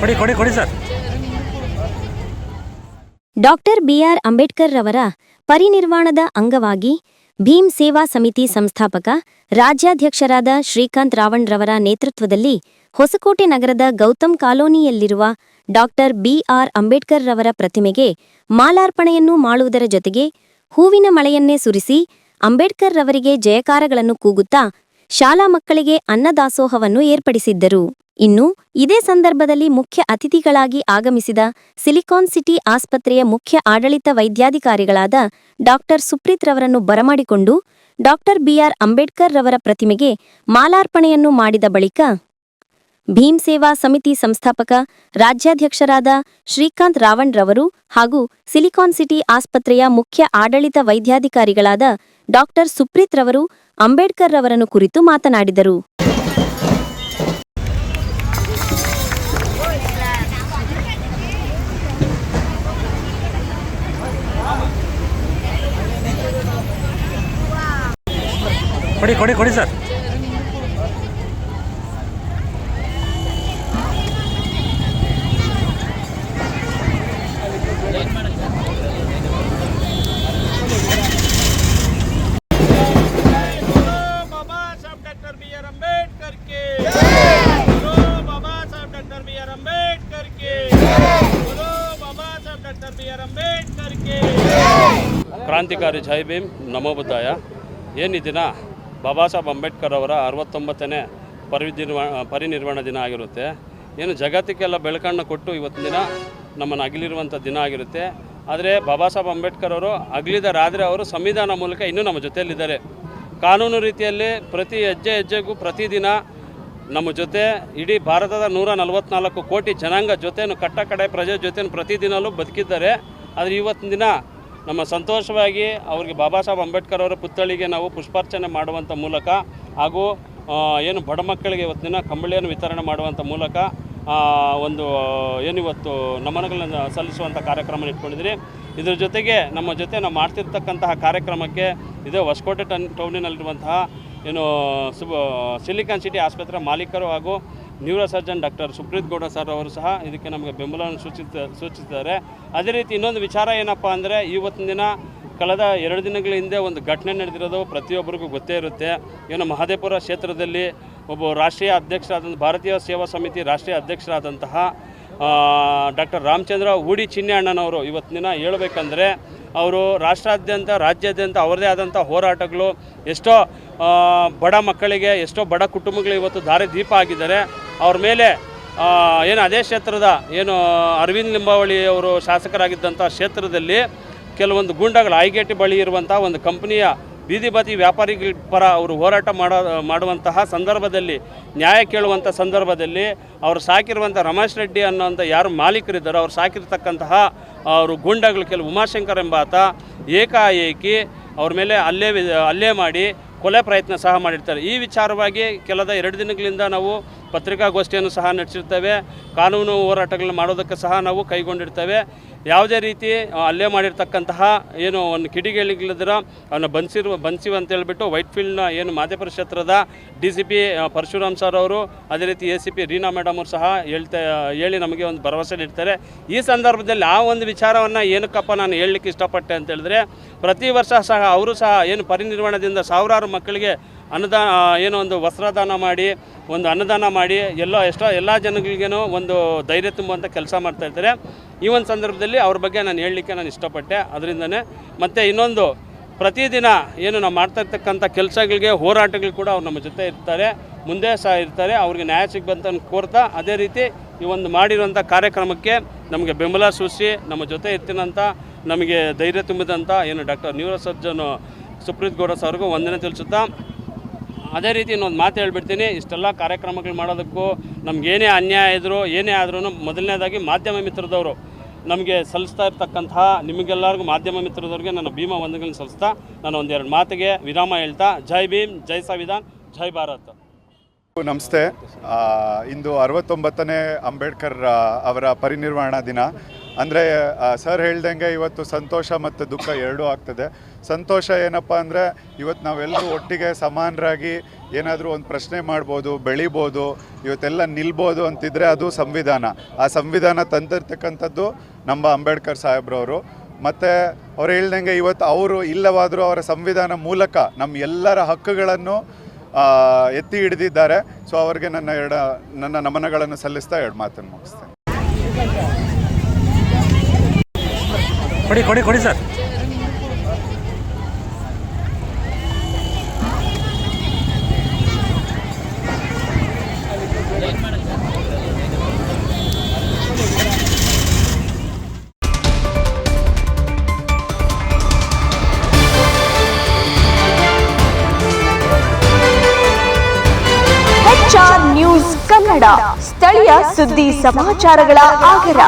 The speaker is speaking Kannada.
ಕೊಡಿ ಕೊಡಿ ಕೊಡಿ ಸರ್. ಡಾಕ್ಟರ್ ಬಿಆರ್ ಅಂಬೇಡ್ಕರ್ ರವರ ಪರಿನಿರ್ವಾಣದ ಅಂಗವಾಗಿ ಭೀಮ್ ಸೇವಾ ಸಮಿತಿ ಸಂಸ್ಥಾಪಕ, ರಾಜ್ಯಾಧ್ಯಕ್ಷರಾದ ಶ್ರೀಕಾಂತ್ ರಾವಣ್ ರವರ ನೇತೃತ್ವದಲ್ಲಿ ಹೊಸಕೋಟೆ ನಗರದ ಗೌತಮ್ ಕಾಲೋನಿಯಲ್ಲಿರುವ ಡಾಕ್ಟರ್ ಬಿಆರ್ ಅಂಬೇಡ್ಕರ್ ರವರ ಪ್ರತಿಮೆಗೆ ಮಾಲಾರ್ಪಣೆಯನ್ನು ಮಾಡುವುದರ ಜೊತೆಗೆ ಹೂವಿನ ಮಳೆಯನ್ನೇ ಸುರಿಸಿ ಅಂಬೇಡ್ಕರ್ ರವರಿಗೆ ಜಯಕಾರಗಳನ್ನು ಕೂಗುತ್ತಾ ಶಾಲಾ ಮಕ್ಕಳಿಗೆ ಅನ್ನದಾಸೋಹವನ್ನು ಏರ್ಪಡಿಸಿದ್ದರು. ಇನ್ನು ಇದೇ ಸಂದರ್ಭದಲ್ಲಿ ಮುಖ್ಯ ಅತಿಥಿಗಳಾಗಿ ಆಗಮಿಸಿದ ಸಿಲಿಕಾನ್ ಸಿಟಿ ಆಸ್ಪತ್ರೆಯ ಮುಖ್ಯ ಆಡಳಿತ ವೈದ್ಯಾಧಿಕಾರಿಗಳಾದ ಡಾಕ್ಟರ್ ಸುಪ್ರೀತ್ ರವರನ್ನು ಬರಮಾಡಿಕೊಂಡು ಡಾಕ್ಟರ್ ಬಿಆರ್ ಅಂಬೇಡ್ಕರ್ ರವರ ಪ್ರತಿಮೆಗೆ ಮಾಲಾರ್ಪಣೆಯನ್ನು ಮಾಡಿದ ಬಳಿಕ ಭೀಮ್ ಸೇವಾ ಸಮಿತಿ ಸಂಸ್ಥಾಪಕ, ರಾಜ್ಯಾಧ್ಯಕ್ಷರಾದ ಶ್ರೀಕಾಂತ್ ರಾವಣ್ ರವರು ಹಾಗೂ ಸಿಲಿಕಾನ್ ಸಿಟಿ ಆಸ್ಪತ್ರೆಯ ಮುಖ್ಯ ಆಡಳಿತ ವೈದ್ಯಾಧಿಕಾರಿಗಳಾದ ಡಾಕ್ಟರ್ ಸುಪ್ರೀತ್ ರವರು ಅಂಬೇಡ್ಕರ್ ರವರನ್ನು ಕುರಿತು ಮಾತನಾಡಿದರು. ಕೊಡಿ ಕೊಡಿ ಕೊಡಿ ಸರ್. ಕ್ರಾಂತಿಕಾರಿ ಜೈ ಭೀಮ್ ನಮೋಬುದ್ದಾಯ ಏನಿದಿನ ಬಾಬಾ ಸಾಹೇಬ್ ಅಂಬೇಡ್ಕರ್ ಅವರ ಅರವತ್ತೊಂಬತ್ತನೇ ಪರಿನಿರ್ವಾ ಪರಿನಿರ್ವಹಣ ದಿನ ಆಗಿರುತ್ತೆ. ಏನು ಜಗತ್ತಿಗೆಲ್ಲ ಬೆಳಕಣ್ಣ ಕೊಟ್ಟು ಇವತ್ತಿನ ದಿನ ನಮ್ಮನ್ನು ಅಗಲಿರುವಂಥ ದಿನ ಆಗಿರುತ್ತೆ. ಆದರೆ ಬಾಬಾ ಸಾಹೇಬ್ ಅಂಬೇಡ್ಕರ್ ಅವರು ಅಗಲಿದರಾದರೆ ಅವರು ಸಂವಿಧಾನ ಮೂಲಕ ಇನ್ನೂ ನಮ್ಮ ಜೊತೆಯಲ್ಲಿದ್ದಾರೆ. ಕಾನೂನು ರೀತಿಯಲ್ಲಿ ಪ್ರತಿ ಹೆಜ್ಜೆ ಹೆಜ್ಜೆಗೂ ಪ್ರತಿದಿನ ನಮ್ಮ ಜೊತೆ ಇಡೀ ಭಾರತದ ನೂರ ನಲವತ್ನಾಲ್ಕು ಕೋಟಿ ಜನಾಂಗ ಜೊತೆನು ಕಟ್ಟ ಕಡೆ ಪ್ರಜೆ ಜೊತೆನು ಪ್ರತಿದಿನಲೂ ಬದುಕಿದ್ದಾರೆ. ಆದರೆ ಇವತ್ತಿನ ದಿನ ನಮ್ಮ ಸಂತೋಷವಾಗಿ ಅವರಿಗೆ ಬಾಬಾ ಸಾಹೇಬ್ ಅಂಬೇಡ್ಕರ್ ಅವರ ಪುತ್ಥಳಿಗೆ ನಾವು ಪುಷ್ಪಾರ್ಚನೆ ಮಾಡುವಂಥ ಮೂಲಕ ಹಾಗೂ ಏನು ಬಡ ಮಕ್ಕಳಿಗೆ ಇವತ್ತಿನ ಕಂಬಳಿಯನ್ನು ವಿತರಣೆ ಮಾಡುವಂಥ ಮೂಲಕ ಒಂದು ಏನಿವತ್ತು ನಮನಗಳನ್ನು ಸಲ್ಲಿಸುವಂಥ ಕಾರ್ಯಕ್ರಮ ಇಟ್ಕೊಂಡಿದ್ರಿ ಇದ್ರ ಜೊತೆಗೆ ನಮ್ಮ ಜೊತೆ ನಾವು ಮಾಡ್ತಿರ್ತಕ್ಕಂತಹ ಕಾರ್ಯಕ್ರಮಕ್ಕೆ ಇದೇ ಹೊಸಕೋಟೆ ಟನ್ ಟೌನಿನಲ್ಲಿರುವಂತಹ ಏನು, ಸುಬ ಸಿಲಿಕಾನ್ ಸಿಟಿ ಆಸ್ಪತ್ರೆ ಮಾಲೀಕರು ಹಾಗೂ neuro surgeon doctor Supreeth Gowda sir ಅವರು ಸಹ ಇದಕ್ಕೆ ನಮಗೆ ಬೆಂಬಲವನ್ನು ಸೂಚಿತ ಸೂಚಿಸಿದ್ದಾರೆ. ಅದೇ ರೀತಿ ಇನ್ನೊಂದು ವಿಚಾರ ಏನಪ್ಪ ಅಂದರೆ, ಇವತ್ತಿನ ದಿನ ಕಳೆದ ಎರಡು ದಿನಗಳ ಹಿಂದೆ ಒಂದು ಘಟನೆ ನಡೆದಿರೋದು ಪ್ರತಿಯೊಬ್ಬರಿಗೂ ಗೊತ್ತೇ ಇರುತ್ತೆ. ಏನು, ಮಹದೇಪುರ ಕ್ಷೇತ್ರದಲ್ಲಿ ಒಬ್ಬ ರಾಷ್ಟ್ರೀಯ ಅಧ್ಯಕ್ಷರಾದಂಥ ಭಾರತೀಯ ಸೇವಾ ಸಮಿತಿ ರಾಷ್ಟ್ರೀಯ ಅಧ್ಯಕ್ಷರಾದಂತಹ ಡಾಕ್ಟರ್ ರಾಮಚಂದ್ರ ಹೂಡಿ ಚಿನ್ನೆ ಅಣ್ಣನವರು ಇವತ್ತಿನ ದಿನ ಹೇಳ್ಬೇಕಂದ್ರೆ, ಅವರು ರಾಷ್ಟ್ರಾದ್ಯಂತ, ರಾಜ್ಯಾದ್ಯಂತ ಅವರದೇ ಆದಂಥ ಹೋರಾಟಗಳು ಎಷ್ಟೋ ಬಡ ಮಕ್ಕಳಿಗೆ ಎಷ್ಟೋ ಬಡ ಕುಟುಂಬಗಳು ಇವತ್ತು ದಾರಿ ದೀಪ ಆಗಿದ್ದಾರೆ ಅವ್ರ ಮೇಲೆ ಏನು ಅದೇ ಕ್ಷೇತ್ರದ ಏನು ಅರವಿಂದ್ ಲಿಂಬಾವಳಿ ಅವರು ಶಾಸಕರಾಗಿದ್ದಂಥ ಕ್ಷೇತ್ರದಲ್ಲಿ ಕೆಲವೊಂದು ಗೂಂಡಾಗಳು ಐಗೇಟಿ ಬಳಿ ಇರುವಂಥ ಒಂದು ಕಂಪನಿಯ ಬೀದಿ ಬದಿ ವ್ಯಾಪಾರಿಗಳ ಪರ ಅವರು ಹೋರಾಟ ಮಾಡೋ, ಮಾಡುವಂತಹ ಸಂದರ್ಭದಲ್ಲಿ, ನ್ಯಾಯ ಕೇಳುವಂಥ ಸಂದರ್ಭದಲ್ಲಿ ಅವರು ಸಾಕಿರುವಂಥ ರಮೇಶ್ ರೆಡ್ಡಿ ಅನ್ನೋಂಥ ಯಾರು ಮಾಲೀಕರಿದ್ದಾರೋ, ಅವ್ರು ಸಾಕಿರ್ತಕ್ಕಂತಹ ಅವರು ಗೂಂಡಗಳು, ಕೆಲವು ಉಮಾಶಂಕರ್ ಎಂಬಾತ ಏಕಾಏಕಿ ಅವ್ರ ಮೇಲೆ ಅಲ್ಲೇ ಅಲ್ಲೇ ಮಾಡಿ ಕೊಲೆ ಪ್ರಯತ್ನ ಸಹ ಮಾಡಿರ್ತಾರೆ. ಈ ವಿಚಾರವಾಗಿ ಕೆಲದ ಎರಡು ದಿನಗಳಿಂದ ನಾವು ಪತ್ರಿಕಾಗೋಷ್ಠಿಯನ್ನು ಸಹ ನಡೆಸಿರ್ತೇವೆ. ಕಾನೂನು ಹೋರಾಟಗಳನ್ನು ಮಾಡೋದಕ್ಕೆ ಸಹ ನಾವು ಕೈಗೊಂಡಿರ್ತೇವೆ. ಯಾವುದೇ ರೀತಿ ಅಲ್ಲೇ ಮಾಡಿರ್ತಕ್ಕಂತಹ ಏನು ಒಂದು ಕಿಡಿಗೇಳಿಗಿಲ್ಲದ್ರ ಅವನ್ನ ಬನ್ಸಿರುವ ಬನ್ಸಿವ್ ಅಂತ ಹೇಳಿಬಿಟ್ಟು ವೈಟ್ ಫೀಲ್ಡ್ನ ಏನು ಮಾಧ್ಯಮ ಕ್ಷೇತ್ರದ D C P Parashuram sir ಅವರು, ಅದೇ ರೀತಿ A C P Reena madam ಅವರು ಸಹ ಹೇಳ್ತಾ, ಹೇಳಿ ನಮಗೆ ಒಂದು ಭರವಸೆ ನೀಡ್ತಾರೆ. ಈ ಸಂದರ್ಭದಲ್ಲಿ ಆ ಒಂದು ವಿಚಾರವನ್ನು ಏನಕ್ಕಪ್ಪ ನಾನು ಹೇಳಲಿಕ್ಕೆ ಇಷ್ಟಪಟ್ಟೆ ಅಂತ ಹೇಳಿದ್ರೆ, ಪ್ರತಿ ವರ್ಷ ಸಹ ಅವರು ಸಹ ಏನು ಪರಿನಿರ್ವಾಣದಿಂದ ಸಾವಿರಾರು ಮಕ್ಕಳಿಗೆ ಅನ್ನದಾನ ಏನೋ ಒಂದು ವಸ್ತ್ರದಾನ ಮಾಡಿ, ಒಂದು ಅನ್ನದಾನ ಮಾಡಿ, ಎಲ್ಲ ಎಷ್ಟೋ ಎಲ್ಲ ಜನಗಳಿಗೇನೋ ಒಂದು ಧೈರ್ಯ ತುಂಬುವಂಥ ಕೆಲಸ ಮಾಡ್ತಾ ಇರ್ತಾರೆ. ಈ ಒಂದು ಸಂದರ್ಭದಲ್ಲಿ ಅವ್ರ ಬಗ್ಗೆ ನಾನು ಹೇಳಲಿಕ್ಕೆ ನಾನು ಇಷ್ಟಪಟ್ಟೆ. ಅದರಿಂದನೇ ಮತ್ತು ಇನ್ನೊಂದು, ಪ್ರತಿದಿನ ಏನು ನಾವು ಮಾಡ್ತಾ ಇರ್ತಕ್ಕಂಥ ಕೆಲಸಗಳಿಗೆ ಹೋರಾಟಗಳು ಕೂಡ ಅವ್ರು ನಮ್ಮ ಜೊತೆ ಇರ್ತಾರೆ. ಮುಂದೆ ಸಹ ಇರ್ತಾರೆ. ಅವ್ರಿಗೆ ನ್ಯಾಯ ಸಿಗ್ಬಂತ ಕೋರ್ತಾ ಅದೇ ರೀತಿ ಈ ಒಂದು ಮಾಡಿರುವಂಥ ಕಾರ್ಯಕ್ರಮಕ್ಕೆ ನಮಗೆ ಬೆಂಬಲ ಸೂಚಿಸಿ ನಮ್ಮ ಜೊತೆ ಇರ್ತೀನಂಥ ನಮಗೆ ಧೈರ್ಯ ತುಂಬಿದಂಥ ಏನು doctor neuro surgeon, Supreeth Gowda ಸರ್ಗೂ ವಂದನೆ ತಿಳಿಸುತ್ತಾ ಅದೇ ರೀತಿ ಇನ್ನೊಂದು ಮಾತು ಹೇಳ್ಬಿಡ್ತೀನಿ, ಇಷ್ಟೆಲ್ಲ ಕಾರ್ಯಕ್ರಮಗಳು ಮಾಡೋದಕ್ಕೂ ನಮಗೇನೇ ಅನ್ಯಾಯ ಇದ್ದರೂ ಏನೇ ಆದ್ರೂ ಮೊದಲನೇದಾಗಿ ಮಾಧ್ಯಮ ಮಿತ್ರದವರು ನಮಗೆ ಸಲ್ಲಿಸ್ತಾ ಇರ್ತಕ್ಕಂತಹ, ನಿಮಗೆಲ್ಲರಿಗೂ ಮಾಧ್ಯಮ ಮಿತ್ರದವ್ರಿಗೆ ನನ್ನ ಭೀಮಾ ವಂದನೆಗಳನ್ನು ಸಲ್ಲಿಸ್ತಾ ನಾನು ಒಂದೆರಡು ಮಾತಿಗೆ ವಿರಾಮ ಹೇಳ್ತಾ, ಜೈ ಭೀಮ್, ಜೈ ಸಂವಿಧಾನ್, ಜೈ ಭಾರತ್. ನಮಸ್ತೆ. ಇಂದು ಅರವತ್ತೊಂಬತ್ತನೇ ಅಂಬೇಡ್ಕರ್ ಅವರ ಪರಿನಿರ್ವಾಣ ದಿನ. ಅಂದರೆ ಸರ್ ಹೇಳ್ದಂಗೆ ಇವತ್ತು ಸಂತೋಷ ಮತ್ತು ದುಃಖ ಎರಡೂ ಆಗ್ತದೆ. ಸಂತೋಷ ಏನಪ್ಪ ಅಂದರೆ, ಇವತ್ತು ನಾವೆಲ್ಲರೂ ಒಟ್ಟಿಗೆ ಸಮಾನರಾಗಿ ಏನಾದರೂ ಒಂದು ಪ್ರಶ್ನೆ ಮಾಡ್ಬೋದು, ಬೆಳಿಬೋದು, ಇವತ್ತೆಲ್ಲ ನಿಲ್ಬೋದು ಅಂತಿದ್ರೆ ಅದು ಸಂವಿಧಾನ. ಆ ಸಂವಿಧಾನ ತಂದಿರ್ತಕ್ಕಂಥದ್ದು ನಮ್ಮ ಅಂಬೇಡ್ಕರ್ ಸಾಹೇಬ್ರವರು. ಮತ್ತು ಅವ್ರು ಹೇಳ್ದಂಗೆ ಇವತ್ತು ಅವರು ಇಲ್ಲವಾದರೂ ಅವರ ಸಂವಿಧಾನ ಮೂಲಕ ನಮ್ಮ ಎಲ್ಲರ ಹಕ್ಕುಗಳನ್ನು ಎತ್ತಿ ಹಿಡಿದಿದ್ದಾರೆ. ಸೊ ಅವರಿಗೆ ನನ್ನ ಎರಡ ನನ್ನ ನಮನಗಳನ್ನು ಸಲ್ಲಿಸ್ತಾ ಎರಡು ಮಾತನ್ನು ಮುಗಿಸ್ತೇನೆ. ಕೊಡಿ ಕೊಡಿ ಕೊಡಿ ಸರ್. ನ್ಯೂಸ್ ಕನ್ನಡ ಸ್ಥಳೀಯ ಸುದ್ದಿ ಸಮಾಚಾರಗಳ ಆಗರ